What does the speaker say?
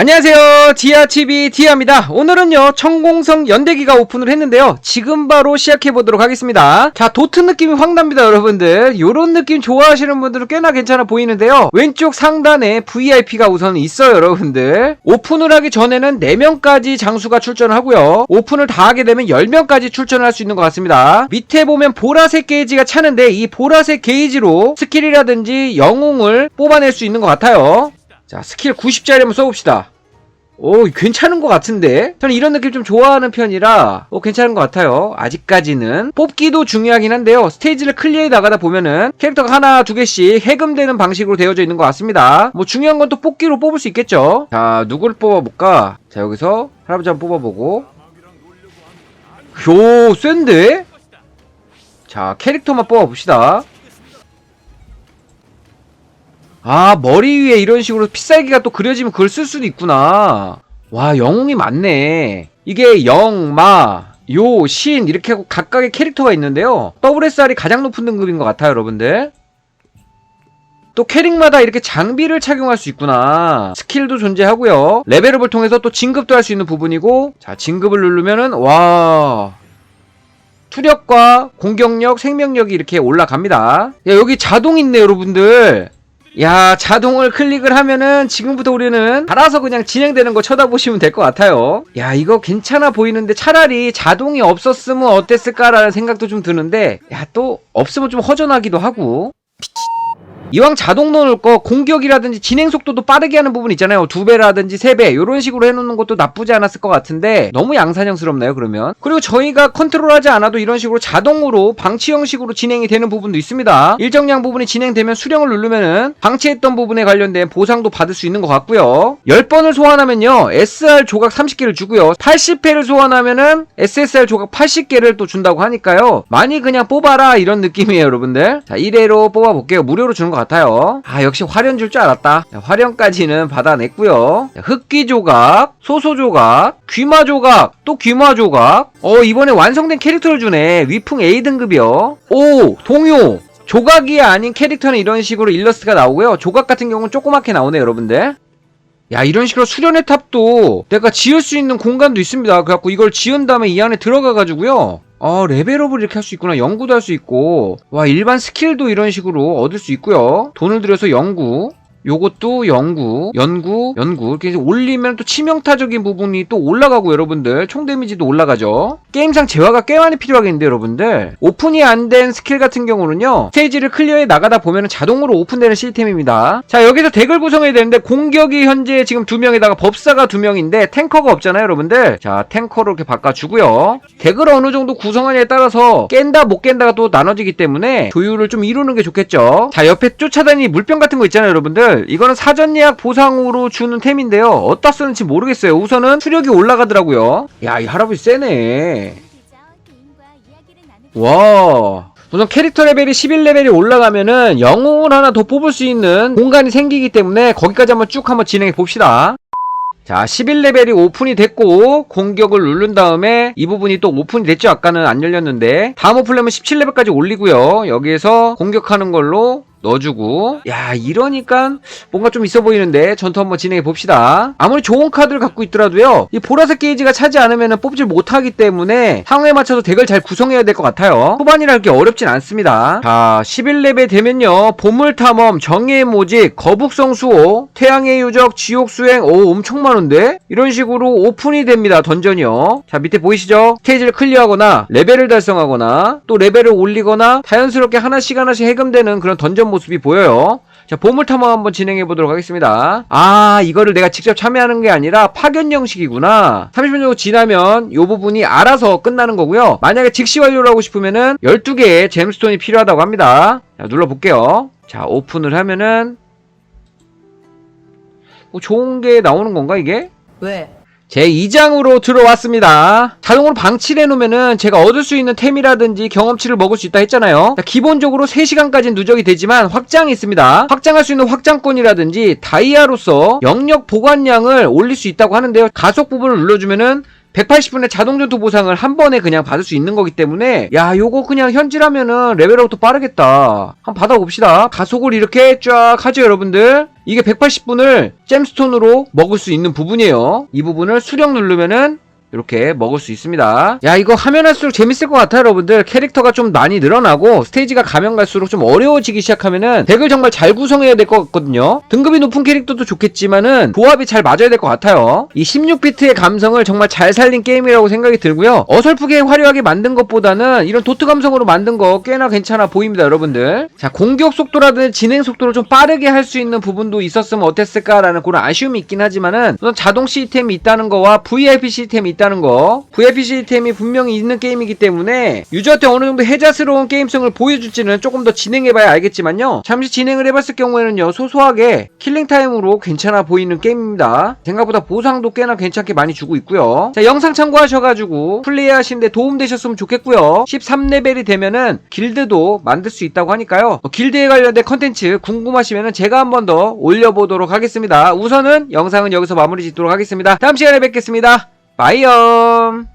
안녕하세요. 디아TV 디아입니다. 오늘은요, 청공성 연대기가 오픈을 했는데요. 지금 바로 시작해보도록 하겠습니다. 자, 도트 느낌이 확 납니다, 여러분들. 요런 느낌 좋아하시는 분들은 꽤나 괜찮아 보이는데요. 왼쪽 상단에 VIP가 우선 있어요, 여러분들. 오픈을 하기 전에는 4명까지 장수가 출전을 하고요. 오픈을 다 하게 되면 10명까지 출전을 할 수 있는 것 같습니다. 밑에 보면 보라색 게이지가 차는데, 이 보라색 게이지로 스킬이라든지 영웅을 뽑아낼 수 있는 것 같아요. 자, 스킬 90짜리 한번 써봅시다. 오, 괜찮은 것 같은데? 저는 이런 느낌 좀 좋아하는 편이라, 오, 괜찮은 것 같아요. 아직까지는. 뽑기도 중요하긴 한데요. 스테이지를 클리어해 나가다 보면은, 캐릭터가 하나, 두 개씩 해금되는 방식으로 되어져 있는 것 같습니다. 뭐, 중요한 건 또 뽑기로 뽑을 수 있겠죠? 자, 누구를 뽑아볼까? 자, 여기서 할아버지 한번 뽑아보고. 요, 센데? 자, 캐릭터만 뽑아봅시다. 아, 머리 위에 이런 식으로 필살기가 또 그려지면 그걸 쓸 수도 있구나. 와, 영웅이 많네. 이게 영, 마, 요, 신, 이렇게 하고 각각의 캐릭터가 있는데요. WSR이 가장 높은 등급인 것 같아요, 여러분들. 또 캐릭마다 이렇게 장비를 착용할 수 있구나. 스킬도 존재하고요. 레벨업을 통해서 또 진급도 할 수 있는 부분이고, 자, 진급을 누르면은, 와. 투력과 공격력, 생명력이 이렇게 올라갑니다. 야, 여기 자동 있네, 여러분들. 야 자동을 클릭을 하면은 지금부터 우리는 알아서 그냥 진행되는 거 쳐다보시면 될 것 같아요. 야 이거 괜찮아 보이는데 차라리 자동이 없었으면 어땠을까라는 생각도 좀 드는데 야 또 없으면 좀 허전하기도 하고 이왕 자동 넣을 거 공격이라든지 진행 속도도 빠르게 하는 부분 있잖아요. 두 배라든지 세 배, 이런 식으로 해놓는 것도 나쁘지 않았을 것 같은데, 너무 양산형스럽나요, 그러면? 그리고 저희가 컨트롤하지 않아도 이런 식으로 자동으로 방치 형식으로 진행이 되는 부분도 있습니다. 일정량 부분이 진행되면 수령을 누르면은 방치했던 부분에 관련된 보상도 받을 수 있는 것 같고요. 10번을 소환하면요, SR 조각 30개를 주고요. 80회를 소환하면은 SSR 조각 80개를 또 준다고 하니까요. 많이 그냥 뽑아라, 이런 느낌이에요, 여러분들. 자, 1회로 뽑아볼게요. 무료로 주는 것 같아요. 아, 역시 화련 줄 줄 알았다. 자, 화련까지는 받아냈고요. 자, 흑기 조각, 소소 조각, 귀마 조각, 또 귀마 조각. 어, 이번에 완성된 캐릭터를 주네. 위풍 A 등급이요. 오, 동요. 조각이 아닌 캐릭터는 이런 식으로 일러스트가 나오고요. 조각 같은 경우는 조그맣게 나오네요, 여러분들. 야, 이런 식으로 수련의 탑도 내가 지을 수 있는 공간도 있습니다. 그래갖고 이걸 지은 다음에 이 안에 들어가가지고요. 어, 레벨업을 이렇게 할 수 있구나. 연구도 할 수 있고. 와, 일반 스킬도 이런 식으로 얻을 수 있고요. 돈을 들여서 연구. 요것도 연구, 연구, 연구 이렇게 올리면 또 치명타적인 부분이 또 올라가고 여러분들 총 데미지도 올라가죠. 게임상 재화가 꽤 많이 필요하겠는데 여러분들 오픈이 안 된 스킬 같은 경우는요 스테이지를 클리어해 나가다 보면 자동으로 오픈되는 시스템입니다. 자 여기서 덱을 구성해야 되는데 공격이 현재 지금 두 명에다가 법사가 두 명인데 탱커가 없잖아요 여러분들. 자 탱커로 이렇게 바꿔주고요. 덱을 어느 정도 구성하냐에 따라서 깬다 못 깬다가 또 나눠지기 때문에 조율을 좀 이루는 게 좋겠죠. 자 옆에 쫓아다니는 물병 같은 거 있잖아요 여러분들. 이거는 사전 예약 보상으로 주는 템인데요. 어디다 쓰는지 모르겠어요. 우선은 수력이 올라가더라고요. 야, 이 할아버지 세네. 와. 우선 캐릭터 레벨이 11레벨이 올라가면은 영웅을 하나 더 뽑을 수 있는 공간이 생기기 때문에 거기까지 한번 쭉 한번 진행해 봅시다. 자, 11레벨이 오픈이 됐고, 공격을 누른 다음에 이 부분이 또 오픈이 됐죠? 아까는 안 열렸는데. 다음 오픈하면 17레벨까지 올리고요. 여기에서 공격하는 걸로 넣어주고. 야 이러니까 뭔가 좀 있어 보이는데 전투 한번 진행해 봅시다. 아무리 좋은 카드를 갖고 있더라도요 이 보라색 게이지가 차지 않으면 뽑질 못하기 때문에 상황에 맞춰서 덱을 잘 구성해야 될 것 같아요. 후반이라 게 어렵진 않습니다. 자 11레벨 되면요 보물탐험 정의의 모직 거북성 수호 태양의 유적 지옥 수행 오 엄청 많은데? 이런 식으로 오픈이 됩니다 던전이요. 자 밑에 보이시죠? 스테이지를 클리어하거나 레벨을 달성하거나 또 레벨을 올리거나 자연스럽게 하나씩 하나씩 해금되는 그런 던전 모습이 보여요. 자, 보물 탐험 한번 진행해 보도록 하겠습니다. 아, 이거를 내가 직접 참여하는 게 아니라 파견 형식이구나. 30분 정도 지나면 이 부분이 알아서 끝나는 거고요. 만약에 즉시 완료를 하고 싶으면은 12개의 잼스톤이 필요하다고 합니다. 자, 눌러 볼게요. 자, 오픈을 하면은 뭐 좋은 게 나오는 건가, 이게? 왜? 제 2장으로 들어왔습니다. 자동으로 방치를 해놓으면은 제가 얻을 수 있는 템이라든지 경험치를 먹을 수 있다 했잖아요. 자, 기본적으로 3시간까지는 누적이 되지만 확장이 있습니다. 확장할 수 있는 확장권이라든지 다이아로서 영역 보관량을 올릴 수 있다고 하는데요. 가속 부분을 눌러주면은 180분의 자동 전투 보상을 한 번에 그냥 받을 수 있는 거기 때문에 야 요거 그냥 현질하면은 레벨업도 빠르겠다. 한번 받아봅시다. 가속을 이렇게 쫙 하죠 여러분들? 이게 180분을 잼스톤으로 먹을 수 있는 부분이에요. 이 부분을 수령 누르면은 이렇게 먹을 수 있습니다. 야, 이거 하면 할수록 재밌을 것 같아요, 여러분들. 캐릭터가 좀 많이 늘어나고, 스테이지가 가면 갈수록 좀 어려워지기 시작하면은, 덱을 정말 잘 구성해야 될 것 같거든요. 등급이 높은 캐릭터도 좋겠지만은, 조합이 잘 맞아야 될 것 같아요. 이 16비트의 감성을 정말 잘 살린 게임이라고 생각이 들고요. 어설프게 화려하게 만든 것보다는, 이런 도트 감성으로 만든 거 꽤나 괜찮아 보입니다, 여러분들. 자, 공격 속도라든지 진행 속도를 좀 빠르게 할 수 있는 부분도 있었으면 어땠을까라는 그런 아쉬움이 있긴 하지만은, 우선 자동 시스템이 있다는 거와 VIP 시스템이 있다는 거. VIP 시스템이 분명히 있는 게임이기 때문에 유저한테 어느 정도 해자스러운 게임성을 보여줄지는 조금 더 진행해봐야 알겠지만요. 잠시 진행을 해봤을 경우에는요 소소하게 킬링타임으로 괜찮아 보이는 게임입니다. 생각보다 보상도 꽤나 괜찮게 많이 주고 있고요. 자 영상 참고하셔가지고 플레이하시는데 도움되셨으면 좋겠고요. 13레벨이 되면은 길드도 만들 수 있다고 하니까요. 어, 길드에 관련된 컨텐츠 궁금하시면은 제가 한 번 더 올려보도록 하겠습니다. 우선은 영상은 여기서 마무리 짓도록 하겠습니다. 다음 시간에 뵙겠습니다 바이엄